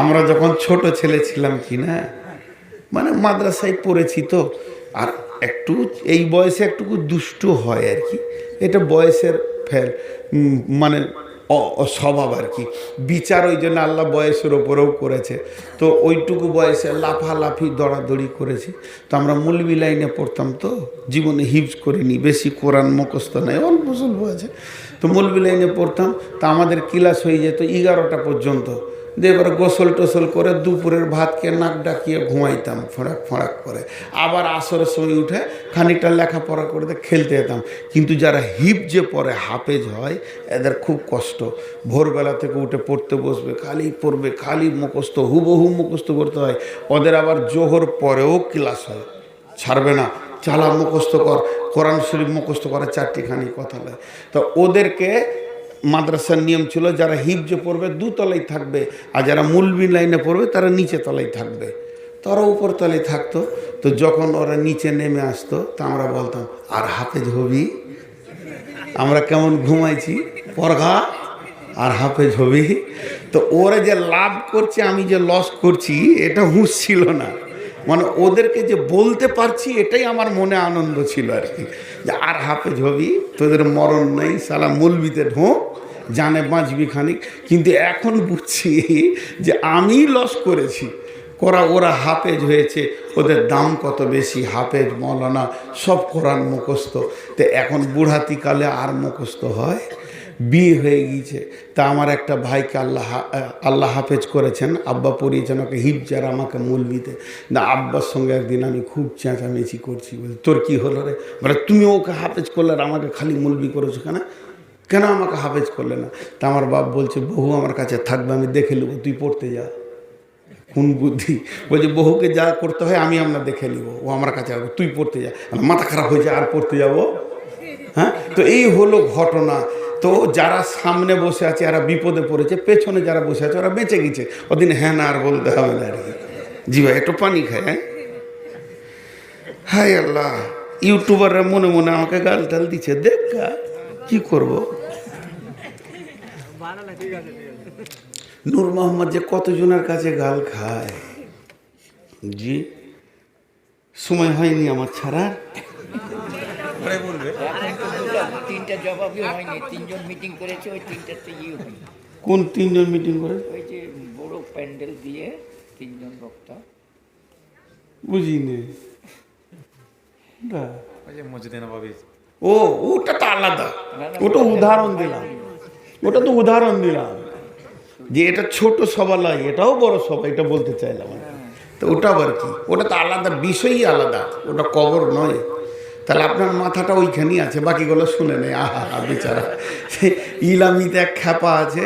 আমরা যখন ছোট ছেলে ছিলাম কি না মানে মাদ্রাসায় পড়েছি তো, আর একটু এই বয়সে একটুকু দুষ্টু হয় আর কি। এটা বয়সের ফেল মানে স্বভাব আর কি। বিচার ওই জন্য আল্লাহ বয়সের ওপরেও করেছে। তো ওইটুকু বয়সে লাফালাফি, দৌড়াদৌড়ি করেছি। তো আমরা মূলবি লাইনে পড়তাম তো, জীবনে হিপস করিনি, বেশি কোরআন মুখস্থ নাই, অল্প স্বল্প আছে। তো মূলবি লাইনে পড়তাম, তো আমাদের ক্লাস হয়ে যেত এগারোটা পর্যন্ত। দিয়ে এবার গোসল টোসল করে দুপুরের ভাতকে নাক ডাকিয়ে ঘুমাইতাম ফড়াক ফড়াক করে। আবার আসরের সময় উঠে খানিকটা লেখাপড়া করে খেলতে যেতাম। কিন্তু যারা হিপ যে পড়ে হাফেজ হয়, এদের খুব কষ্ট। ভোরবেলা থেকে উঠে পড়তে বসবে, খালি পড়বে, খালি মুখস্থ, হুবহু মুখস্থ করতে হয়। ওদের আবার জোহর পরেও ক্লাস হয়। ছাড়বে না, চালা মুখস্থ কর, কোরআন শরীফ মুখস্থ করে চারটিখানি কথা লয়। তো ওদেরকে মাদ্রাসার নিয়ম ছিল, যারা হিপজে পড়বে দুতলায় থাকবে আর যারা মুলবি লাইনে পড়বে তারা নিচে তলায় থাকবে। তারা উপর তলায় থাকতো, তো যখন ওরা নিচে নেমে আসতো, তা আমরা বলতাম, আর হাফেজ হবি? আমরা কেমন ঘুমাইছি পরঘা আর হাফেজ হবি? তো ওরা যে লাভ করছে, আমি যে লস করছি, এটা হুঁশ ছিল না। মানে ওদেরকে যে বলতে পারছি, এটাই আমার মনে আনন্দ ছিল আর কি। যে আর হাফেজ হবি, তোদের মরণ নেই, সালা মুলবিতে ঢোক জানে বাঁচবি খানিক। কিন্তু এখন বুঝছি যে আমি লস করেছি। করা ওরা হাফেজ হয়েছে, ওদের দাম কত বেশি, হাফেজ, মৌলানা, সব কোরআন মুখস্থ। তো এখন বুড়াতিকালে আর মুখস্থ হয়? বিয়ে হয়ে গিয়েছে। তা আমার একটা ভাইকে আল্লাহ আল্লাহ হাফেজ করেছেন। আব্বা পড়িয়েছেন ওকে হিপজার আমাকে মুলবিতে না, আব্বার সঙ্গে একদিন আমি খুব চেঁচামেচি করছি। বলি, তোর কি হলো রে? মানে তুমি ওকে হাফেজ করলে আর আমাকে খালি মুলবি করেছ কেন? কেন আমাকে হাফেজ করলে না? তা আমার বাপ বলছে বহু আমার কাছে থাকবে, আমি দেখে নেব, তুই পড়তে যা। কোন বুদ্ধি? বলছে বহুকে যা করতে হয়, আমি আমরা দেখে নিব। ও আমার কাছে আসবে, তুই পড়তে যা। মাথা খারাপ হয়েছে, আর পড়তে যাব? হ্যাঁ? তো এই হলো ঘটনা। তো যারা সামনে বসে আছে এরা বিপদে পড়েছে, পেছনে যারা বসে আছে, ওরা বেঁচে গেছে। ওদিন হ্যাঁ না আর বলতে হবে না জি ভাই, একটু পানি খায় হ্যাঁ? হাই আল্লাহ, ইউটিউবাররা মনে মনে আমাকে গাল টাল দিচ্ছে, দেখ কি করব? নূর মোহাম্মদ যে কতজনের কাছে গাল খায়। জি, সময় হয়নি আমার ছাড়ার। দুটো তিনটা জবাবই হয়নি তিনজন মিটিং করেছে ওই তিনটাতে ইয়ে হয়নি। কোন তিনজন মিটিং করে? ওই যে বড় প্যান্ডেল দিয়ে তিনজন বক্তা। বুঝিনি। না। ওই যে মসজিদে নবাবী। ও ওটা তো আলাদা। ওটা উদাহরণ দিলাম। ওটা তো উদাহরণ দিলাম। যে এটা ছোট সভা নয় এটাও বড় সভা এটা বলতে চাইলাম তো ওটা আবার কি? ওটা তো আলাদা বিষয়ই আলাদা। ওটা কবর নয়। তাহলে আপনার মাথাটা ওইখানেই আছে, বাকিগুলো শুনে নেই। আহা, বেচারা। ইলামিতে এক খ্যাপা আছে,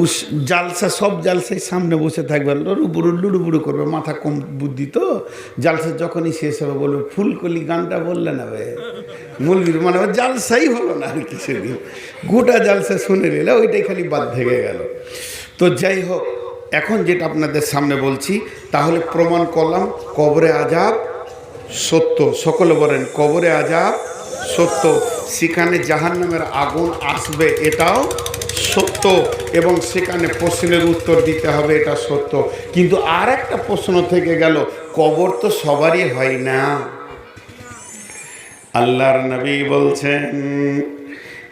উস জালসা, সব জালসাই সামনে বসে থাকবে। লুড়ুবুড়ু লুড়ুবুড়ু করবে, মাথা কম বুদ্ধি তো। জালসা যখনই শেষ হবে, বলবে, ফুলকলি গানটা বললে না বে। মূলবীর মানে জালসাই হলো না আর কি সেদিন গোটা জালসা শুনে নিলে, ওইটাই খালি বাদ থেকে গেল। তো যাই হোক, এখন যেটা আপনাদের সামনে বলছি, তাহলে প্রমাণ করলাম, কবরে আজাব সত্য। সকলে বলেন, কবরে আজাব সত্য। সেখানে জাহান নামের আগুন আসবে, এটাও সত্য। এবং সেখানে প্রশ্নের উত্তর দিতে হবে, এটা সত্য। কিন্তু আর একটা প্রশ্ন থেকে গেল, কবর তো সবারই হয় না। আল্লাহর নবী বলছেন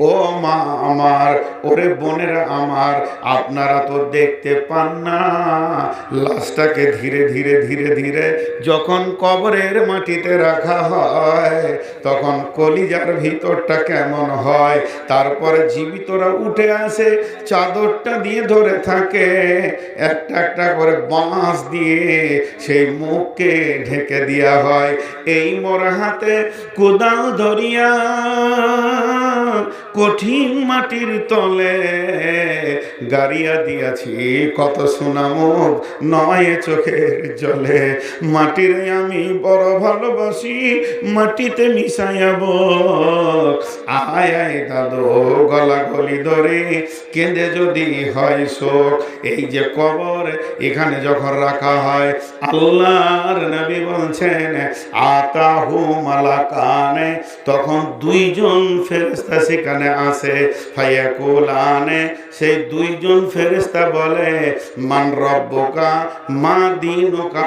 ও মা আমার, ওরে বোনেরা আমার, আপনারা তো দেখতে পান না। লাশটাকে ধীরে ধীরে ধীরে ধীরে যখন কবরের মাটিতে রাখা হয়, তখন কলিজার ভিতরটা কেমন হয়, তারপরে জীবিতরা উঠে আসে, চাদরটা দিয়ে ধরে থাকে, একটা একটা করে বাঁশ দিয়ে সেই মুখকে ঢেকে দেওয়া হয়। এই মোর হাতে কোদাল ধরিয়া কঠিন মাটির তলে গাড়িয়া দিয়াছি। কত সুনামক নয় চোখের জলে। মাটির আমি বড় ভালোবাসি, মাটিতে মিশাইয়াব আয় দাদু গলা গলি ধরে কেঁদে যদি হয় শোক। এই যে কবর, এখানে যখন রাখা হয়, আল্লাহর নবী বলছেন, আতাহু মালাকানে, তখন দুইজন ফেরেস্তা সেখানে আসে ফায়াকুলানে। সেই দুইজন ফেরেস্তা বলে, মান রব্বকা, মা দিনুকা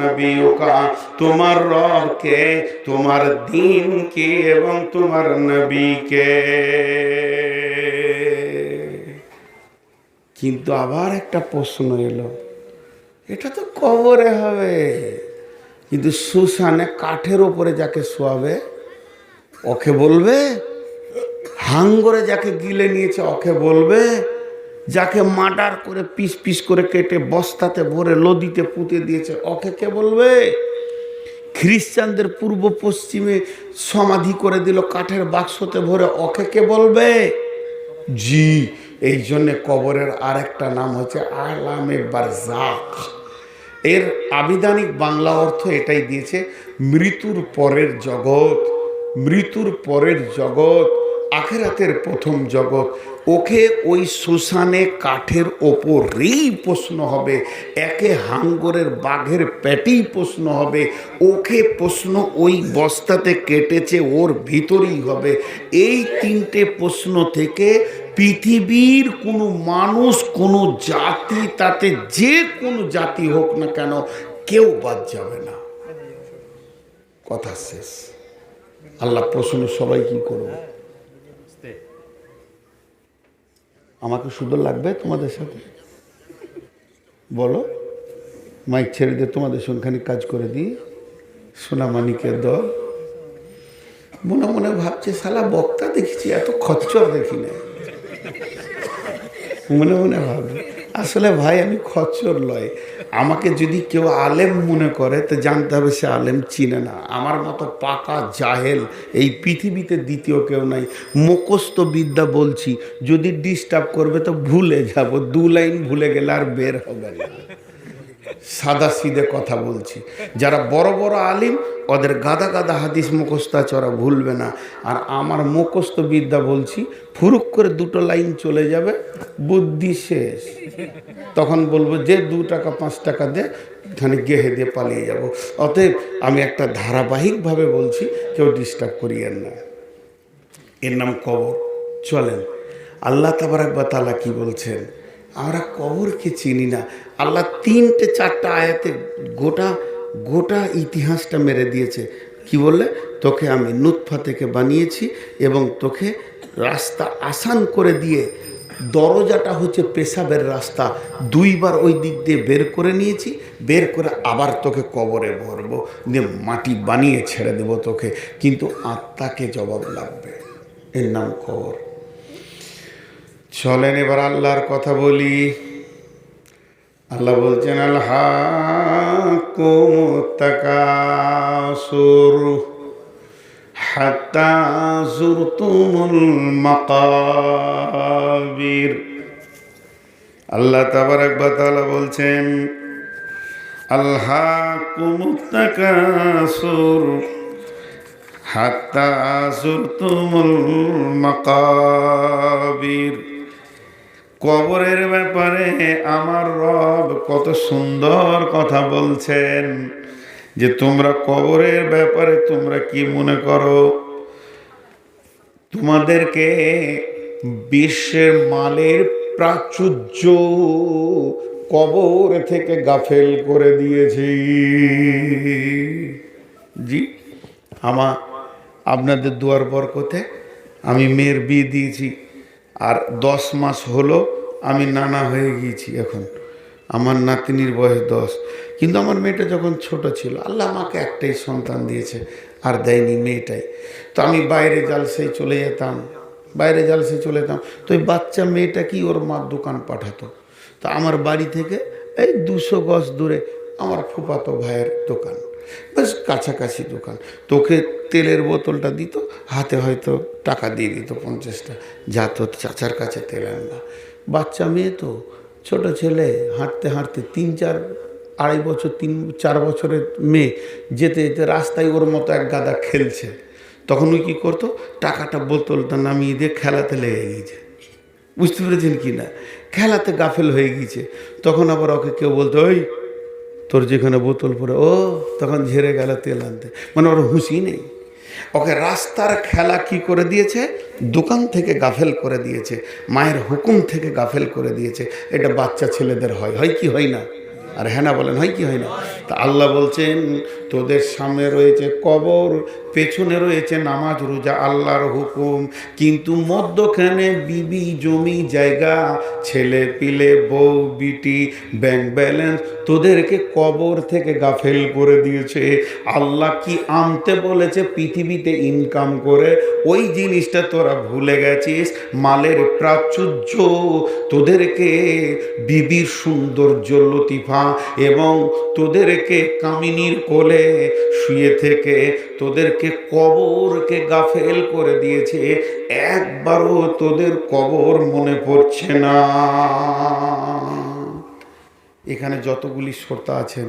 নবিয়ুকা। তোমার রব কে তোমার দিন কি এবং তোমার নবী কে কিন্তু আবার একটা প্রশ্ন এলো। এটা তো কবরে হবে। কিন্তু সুসানে কাঠের ওপরে যাকে শোয়াবে, ওকে বলবে, হাঙ্গরে যাকে গিলে নিয়েছে, ওকে বলবে, যাকে মার্ডার করে পিস পিস করে কেটে বস্তাতে ভরে, লদিতে পুঁতে দিয়েছে, ওকে কে বলবে? খ্রিস্টানদের পূর্ব পশ্চিমে সমাধি করে দিল কাঠের বাক্সতে ভরে। ওকে কে বলবে? জি, এই জন্যে কবরের আরেকটা নাম হচ্ছে আলামে বারজাক এর আবিধানিক বাংলা অর্থ এটাই দিয়েছে, মৃত্যুর পরের জগৎ, মৃত্যুর পরের জগৎ, আখেরাতের প্রথম জগৎ। ওকে ওই শ্মশানে কাঠের ওপরেই প্রশ্ন হবে, একে হাঙ্গরের বাঘের পেটেই প্রশ্ন হবে, ওকে প্রশ্ন ওই বস্তাতে কেটেছে, ওর ভিতরেই হবে। এই তিনটে প্রশ্ন থেকে পৃথিবীর কোনো মানুষ, কোনো জাতি, তাতে যে কোনো জাতি হোক না কেন, কেউ বাদ যাবে না। কথা শেষ। আল্লাহ প্রশ্ন সবাই কি করবে? আমাকে সুন্দর লাগবে তোমাদের সাথে। বলো, মাইক ছেড়ে দিয়ে তোমাদের সঙ্গে কাজ করে দিই। সোনামানিকে দল। মনে মনে ভাবছে সালা বক্তা দেখেছি, এত খচ্চর দেখি না। মনে মনে ভাবে আসলে ভাই, আমি খচর লয়। আমাকে যদি কেউ আলেম মনে করে, তো জানতে হবে সে আলেম চিনে না। আমার মতো পাকা জাহেল এই পৃথিবীতে দ্বিতীয় কেউ নাই। মুখস্থ বিদ্যা বলছি, যদি ডিস্টার্ব করবে তো ভুলে যাব, দু লাইন ভুলে গেলে আর বের হবে না। সাদা সিধে কথা বলছি। যারা বড় বড় আলিম, ওদের গাদা গাদা হাদিস মুখস্থ আছে ভুলবে না। আর আমার মুখস্থ বিদ্যা বলছি, ফুরুক করে দুটো লাইন চলে যাবে, বুদ্ধি শেষ। তখন বলব, যে দু টাকা, পাঁচ টাকা দে এখানে গেহে দিয়ে পালিয়ে যাব। অতএব আমি একটা ধারাবাহিকভাবে বলছি, কেউ ডিস্টার্ব করিয়েন না। এর নাম কবর। চলেন, আল্লাহ তাবারাকবা তালা কি বলছেন? আমরা কবরকে চিনি না। আল্লাহ তিনটে, চারটা আয়াতে গোটা গোটা ইতিহাসটা মেরে দিয়েছে। কি বললে? তোকে আমি নুৎফা থেকে বানিয়েছি এবং তোকে রাস্তা আসান করে দিয়ে দরজাটা হচ্ছে পেশাবের রাস্তা। দুইবার ওই দিক দিয়ে বের করে নিয়েছি, বের করে আবার তোকে কবরে ভরবো দিয়ে মাটি বানিয়ে ছেড়ে দেবো তোকে। কিন্তু আত্মাকে জবাব লাগবে। এর নাম কবর। চলেন এবার আল্লাহর কথা বলি। আল্লাহ বলছেন আল্লাহ মাকাবির। আল্লাহ তাবারাক ওয়া তাআলা বলছেন আল্লাহ কুমুত্তাকাসুর হাত্তা জুরতুমুল মাকাবির। কবরের ব্যাপারে আমার রব কত সুন্দর কথা বলছেন। যে তোমরা কবরের ব্যাপারে তোমরা কি মনে করো? তোমাদেরকে বিশ্বের মালের প্রাচুর্য কবর থেকে গাফেল করে দিয়েছি। জি, আমা আপনাদের দুয়ার বরকতে আমি মেয়ের বিয়ে দিয়েছি। আর দশ মাস হলো আমি নানা হয়ে গিয়েছি এখন। আমার নাতিনির বয়স দশ। কিন্তু আমার মেয়েটা যখন ছোট ছিল, আল্লাহ আমাকে একটাই সন্তান দিয়েছে, আর দেয়নি মেয়েটাই। তো আমি বাইরে জালসেই চলে যেতাম, বাইরে জালসে চলে যেতাম। তো ওই বাচ্চা মেয়েটা কি ওর মার দোকান পাঠাতো? তো আমার বাড়ি থেকে এই দুশো গজ দূরে আমার ফুপাতো ভাইয়ের দোকান। বেশ কাছাকাছি দোকান। তোকে তেলের বোতলটা দিত, হাতে হয়তো টাকা দিয়ে দিত পঞ্চাশটা। যা তোর চাচার কাছে তেল আনবা। বাচ্চা মেয়ে তো, ছোট ছেলে, হাঁটতে হাঁটতে তিন চার, আড়াই বছর, তিন, চার বছরের মেয়ে, যেতে যেতে রাস্তায় ওর মতো এক গাদা খেলছে। তখন ওই কী করতো, টাকাটা বোতলটা নামিয়ে দিয়ে খেলাতে লেগে গিয়েছে। বুঝতে পেরেছেন কি না? খেলাতে গাফেল হয়ে গিয়েছে। তখন আবার ওকে কেউ বলতো, ওই তোর যেখানে বোতল পরে ও, তখন ঝেড়ে গেল তেল আনতে। মানে ওর হুঁশি নেই। ওকে রাস্তার খেলা কি করে দিয়েছে? দোকান থেকে গাফেল করে দিয়েছে। মায়ের হুকুম থেকে গাফেল করে দিয়েছে। এটা বাচ্চা ছেলেদের হয়। হয় কি হয় না? আর হ্যাঁ না বলেন, হয় কি হয় না? তা আল্লাহ বলছেন তোদের সামনে রয়েছে কবর, পেছনে রয়েছে নামাজ, রোজা, আল্লাহর হুকুম। কিন্তু মধ্যখানে বিবি জমি, জায়গা, ছেলে পিলে, বউ, বিটি ব্যাংক ব্যালেন্স তোদেরকে কবর থেকে গাফেল করে দিয়েছে। আল্লাহ কি আনতে বলেছে পৃথিবীতে ইনকাম করে? ওই জিনিসটা তোরা ভুলে গেছিস? মালের প্রাচুর্য তোদেরকে বিবির সৌন্দর্য লতিফা এবং তোদেরকে কামিনীর কোলে শুয়ে থেকে তোদেরকে কবরকে গাফেল করে দিয়েছে, একবারও তোদের কবর মনে পড়ছে না। এখানে যতগুলি শ্রোতা আছেন,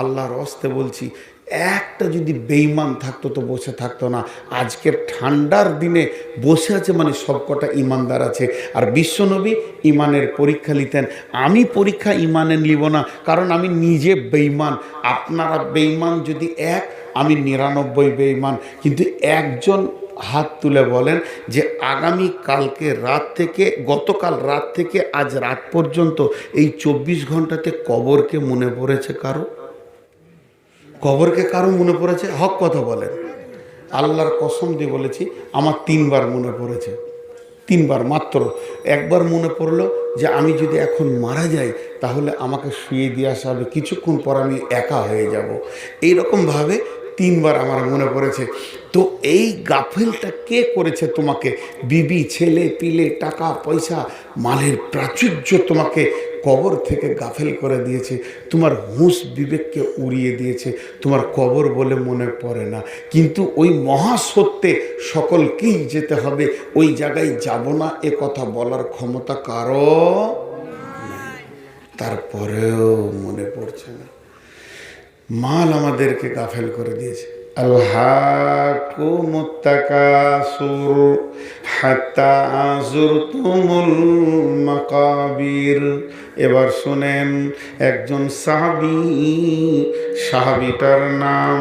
আল্লাহর অস্তে বলছি একটা যদি বেইমান থাকতো তো বসে থাকতো না। আজকের ঠান্ডার দিনে বসে আছে মানে সবকটা ইমানদার আছে। আর বিশ্বনবী ইমানের পরীক্ষা নিতেন আমি পরীক্ষা ইমানের নিব না, কারণ আমি নিজে বেইমান আপনারা বেইমান যদি এক, আমি নিরানব্বই বেইমান কিন্তু একজন হাত তুলে বলেন যে, আগামী কালকে রাত থেকে, গতকাল রাত থেকে, আজ রাত পর্যন্ত এই চব্বিশ ঘন্টাতে কবরকে মনে পড়েছে কারও? কবরকে কারও মনে পড়েছে? হক কথা বলেন। আল্লাহর কসম দিয়ে বলেছি, আমার তিনবার মনে পড়েছে। তিনবার মাত্র। একবার মনে পড়ল যে আমি যদি এখন মারা যাই, তাহলে আমাকে শুয়ে দিয়ে আসা হবে। কিছুক্ষণ পর আমি একা হয়ে যাব। এইরকমভাবে তিনবার আমার মনে পড়েছে। তো এই গাফেলটা কে করেছে তোমাকে? বিবি, ছেলে, পিলে, টাকা, পয়সা, মালের প্রাচুর্য তোমাকে কবর থেকে গাফেল করে দিয়েছে। তোমার হুঁশ বিবেককে উড়িয়ে দিয়েছে। তোমার কবর বলে মনে পড়ে না। কিন্তু ওই মহাসত্যে সকলকেই যেতে হবে। ওই জায়গায় যাব না। এ কথা বলার ক্ষমতা কারও তারপরেও মনে পড়ছে না। মাল আমাদেরকে গাফেল করে দিয়েছে। আল্লাকুমুত্তাকাসুর حتى زرتم المقابر. এবার শুনেন একজন সাহাবি সাহাবিটার নাম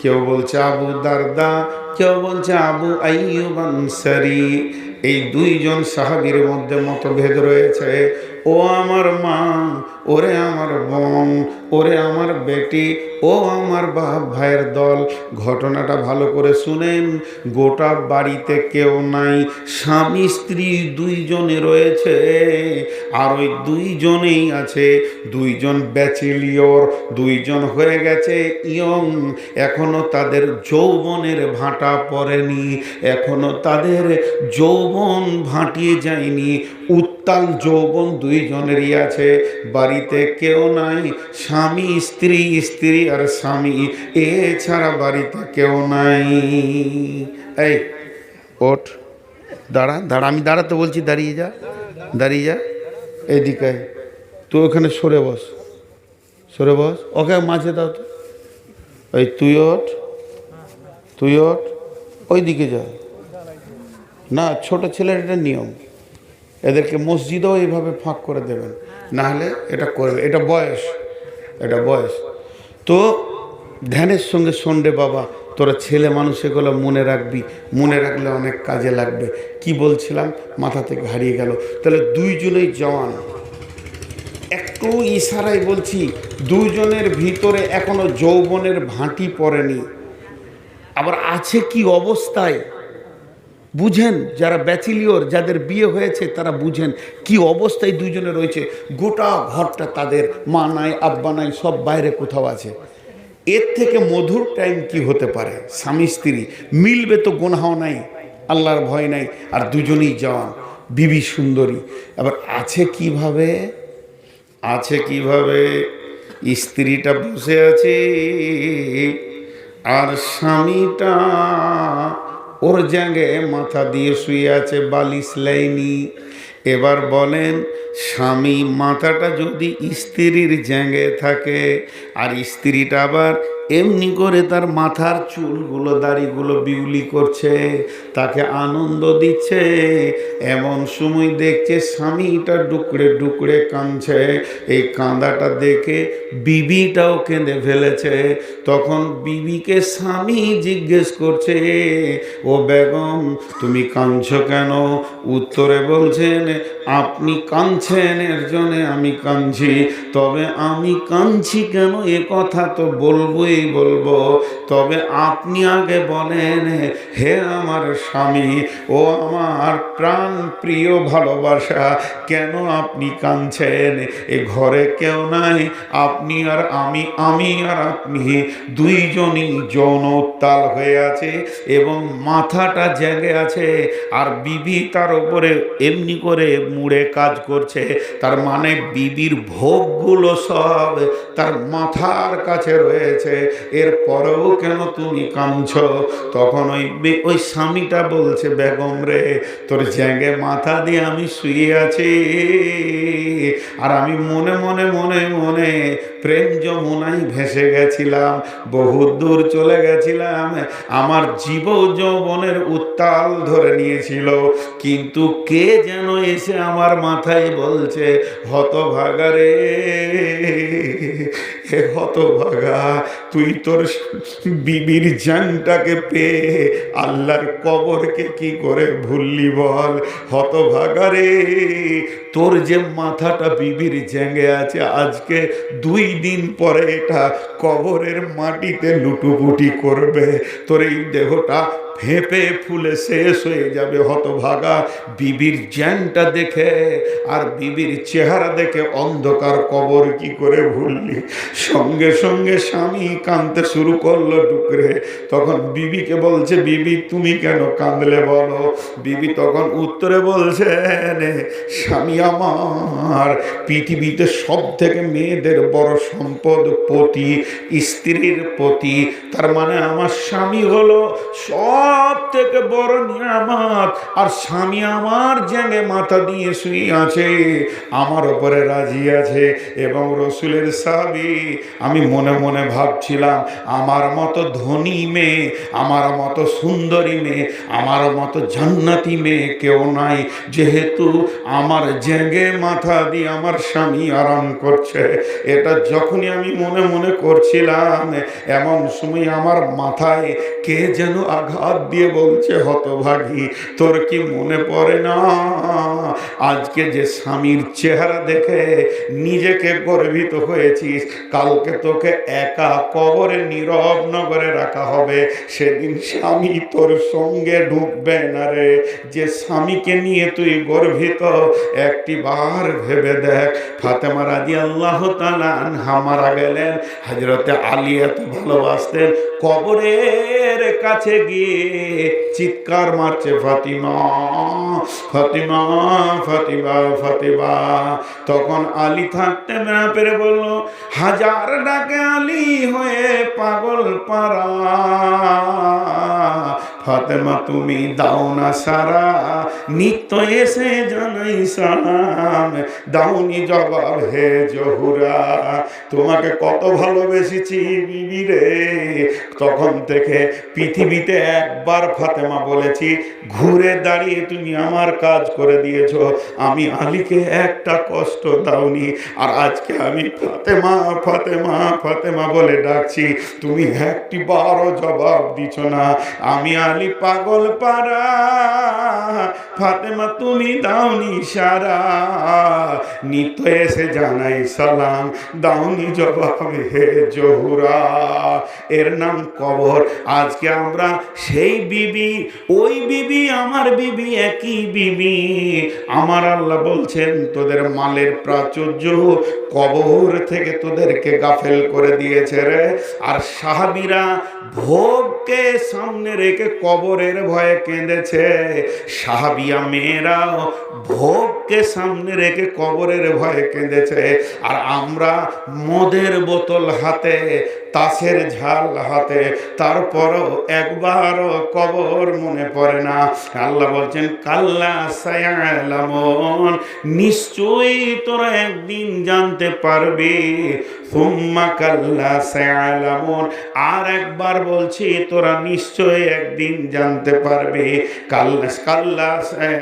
কেউ বলছে আবু দারদা কেউ বলছে, আবু আইয়ুব এই দুইজন সাহাবীর মধ্যে মতভেদ রয়েছে। ও আমার মা, ওরে আমার বোন, ওরে আমার বেটি, ও আমার বাপ ভাইয়ের দল। ঘটনাটা ভালো করে শুনেন। গোটা বাড়িতে কেউ নাই, স্বামী স্ত্রী দুইজনে রয়েছে। আর ওই দুইজনেই আছে। দুইজন ব্যাচেলিয়র, দুইজন হয়ে গেছে ইয়ং। এখনও তাদের যৌবনের ভাঁটা পড়েনি। এখনও তাদের যৌবন ভাটিয়ে যায়নি। উত্তাল যৌবন দুইজনেরই আছে। বাড়িতে কেউ নাই। স্বামী, স্ত্রী স্ত্রী আর স্বামী। এছাড়া বাড়িতে কেউ নাই। এই, ওঠ। দাঁড়া দাঁড়া, আমি দাঁড়াতে বলছি, দাঁড়িয়ে যা দাঁড়িয়ে যা। এদিকে। তুই ওখানে সরে বস। সরে বস। ওকে মাঝে দাও তো। ওই তুই ওঠ। তুই ওঠ। ওই দিকে যা। না, ছোট ছেলের এটা নিয়ম। এদেরকে মসজিদেও এইভাবে ফাঁক করে দেবেন। নাহলে এটা করবে। এটা বয়স। এটা বয়স। তো ধ্যানের সঙ্গে সন্ডে বাবা। তোরা ছেলে মানুষ এগুলো মনে রাখবি, মনে রাখলে অনেক কাজে লাগবে। কি বলছিলাম? মাথা থেকে হারিয়ে গেল। তাহলে দুইজনেই জওয়ান। একটু ইশারায় বলছি, দুইজনের ভিতরে এখনও যৌবনের ভাঁটি পড়েনি। আবার আছে কি অবস্থায়? বুঝেন, যারা ব্যাচিলিয়র, যাদের বিয়ে হয়েছে, তারা বুঝেন কি অবস্থায় দুইজনে রয়েছে। গোটা ঘরটা তাদের, মা নাই, আব্বা নাই, সব বাইরে কোথাও আছে। এর থেকে মধুর টাইম কি হতে পারে? স্বামী, স্ত্রী, মিলবে তো গোনাও নাই, আল্লাহর ভয় নাই, আর দুজনেই জওয়ান, বিবি সুন্দরী। এবার আছে কীভাবে? আছে কীভাবে? স্ত্রীটা বসে আছে, আর স্বামীটা ওর জায়গায় মাথা দিয়ে শুয়ে আছে, বালিশ লাইনি। এবার বলেন স্বামী মাথাটা যদি স্ত্রীর জ্যাঙ্গে থাকে আর স্ত্রীটা আবার এমনি করে তার মাথার চুলগুলো, দাড়িগুলো বিউলি করছে, তাকে আনন্দ দিচ্ছে। এমন সময় দেখছে স্বামীটা ডুকরে ডুকরে কাঁদছে। এই কাঁদাটা দেখে বিবিটাও কেঁদে ফেলেছে। তখন বিবিকে স্বামী জিজ্ঞেস করছে, ও বেগম, তুমি কাঁদছো কেন? উত্তরে বলছেন, আপনি কাঁদছেন, এর জন্যে আমি কাঁদছি। তবে আমি কাঁদছি কেন? এ কথা তো বলবোই বলব, তবে আপনি আগে বলেন, হে আমার স্বামী, ও আমার প্রাণ প্রিয় ভালোবাসা, কেন আপনি কাঁদছেন? এ ঘরে কেউ নাই, আপনি আর আমি আমি আর আপনি, দুইজনই যৌন উত্তাল হয়ে আছে এবং মাথাটা জেগে আছে, আর বিবি তার উপরে এমনি করে মুড়ে কাজ করছে, তার মানে বিবির ভোগগুলো সব তার মাথার কাছে রয়েছে। এর পরেও কেন তুমি কাঁদছ? তখন ওই ওই স্বামীটা বলছে, বেগম রে, তোর জ্যাঙ্গে মাথা দিয়ে আমি শুয়ে আছি। আর আমি মনে মনে মনে মনে প্রেম যমুনায় ভেসে গেছিলাম বহু দূর চলে গেছিলাম। আমার জীব যৌবনের উত্তাল ধরে নিয়েছিল। কিন্তু কে যেন এসে আমার মাথায় বলছে, হতভাগা রে। হে হতভাগা, তুই তোর বিবির জানটাকে পেয়ে আল্লাহর কবরকে কি করে ভুললি বল? হতভাগা রে, তোর যে মাথাটা বিবির জেঙ্গে আছে, আজকে দুই দিন পরে এটা কবরের মাটিতে লুটুপুটি করবে। তোর এই দেহটা ফেঁপে ফুলে শেষ হয়ে যাবে হতভাগা। বিবির জ্যাংটা দেখে আর বিবির চেহারা দেখে অন্ধকার কবর কি করে ভুললি? সঙ্গে সঙ্গে স্বামী কাঁদতে শুরু করল ডুকরে। তখন বিবিকে বলছে, বিবি, তুমি কেন কাঁদলে বলো? বিবি তখন উত্তরে বলছেন স্বামী আমার, পৃথিবীতে সব থেকে মেয়েদের বড় সম্পদ পতি, স্ত্রীর পতি, তার মানে আমার স্বামী হলো সব থেকে বড় নিয়ামত। আর স্বামী আমার জ্যাঙে মাথা দিয়ে শুয়ে আছে, আমার ওপরে রাজি আছে এবং রসুলের সাবি আমি মনে মনে ভাবছিলাম, আমার মতো ধনী মেয়ে, আমার মতো সুন্দরী মেয়ে, আমার মতো জান্নাতি মেয়ে কেউ নাই। যেহেতু আমার জেগে মাথা দিয়ে আমার স্বামী আরাম করছে, এটা যখনই আমি মনে মনে করছিলাম, এমন সময় আমার মাথায় কে যেন আঘাত দিয়ে বলছে, হতভাগী, তোর কি মনে পড়ে না? আজকে যে স্বামীর চেহারা দেখে নিজেকে গর্বিত হয়েছিস, কালকে তোকে একা কবরে নীরব নগরে রাখা হবে। সেদিন স্বামী তোর সঙ্গে ঢুকবে না রে। যে স্বামীকে নিয়ে তুই গর্বিত, একটি বার ভেবে দেখ। ফাতেমা রাজি আল্লাহ আনহা মারা গেলেন। হজরতে আলী এত ভালোবাসতেন। কবরের কাছে গিয়ে চিৎকার মারছে, ফাতিমা ফাতিমা ফাতিমা ফাতিমা। তখন আলী থাকতে না পেরে বলল, হাজার ডাকে আলী হয়ে পাগল পারা ফাতেমা, তুমি দাও না সারা। নিত্য এসে জানাই সালাম। দাউনি জবাব, হে জহুরা, তোমাকে কত ভালোবেসেছি বিবি রে। তখন থেকে পৃথিবীতে একবার ফাতেমা বলেছি, ঘুরে দাঁড়িয়ে তুমি আমার কাজ করে দিয়েছ। আমি আলীকে একটা কষ্ট দাওনি। আর আজকে আমি ফাতেমা ফাতেমা ফাতেমা বলে ডাকছি। তুমি একটি বারো জবাব দিছ না। আমি আলী পাগল পারা ফাতেমা তুমি দাওনি সারা। নিত্য এসে জানাই সালাম দাওনি জবাবে হে জহুরা। এর নাম কবর। আজকে আমরা সেই বিবি, ওই বিবি, আমার বিবি, একই বিবি। আমার আল্লাহ বলছেন, তোদের মালের প্রাচুর্য কবর থেকে তোদেরকে গাফেল করে দিয়েছে রে। আর সাহাবিরা ভোগকে সামনে রেখে কবরের ভয়ে কেঁদেছে। সাহাবিয়া মেয়েরাও ভোগকে সামনে রেখে কবরের ভয়ে কেঁদেছে। আর আমরা মদের বোতল হাতে, তাসের ঝাল হাতে, তারপরও একবারও কবর মনে পড়ে না। আল্লাহ বলছেন, কাল্লা সায়ালামন, নিশ্চয়ই তোরা একদিন জানতে পারবি। সুম্মা কাল্লা সায়ালামন, আর একবার বলছি, তোরা নিশ্চয়ই একদিন জানতে পারবে। কাল কাল্লা সায়া-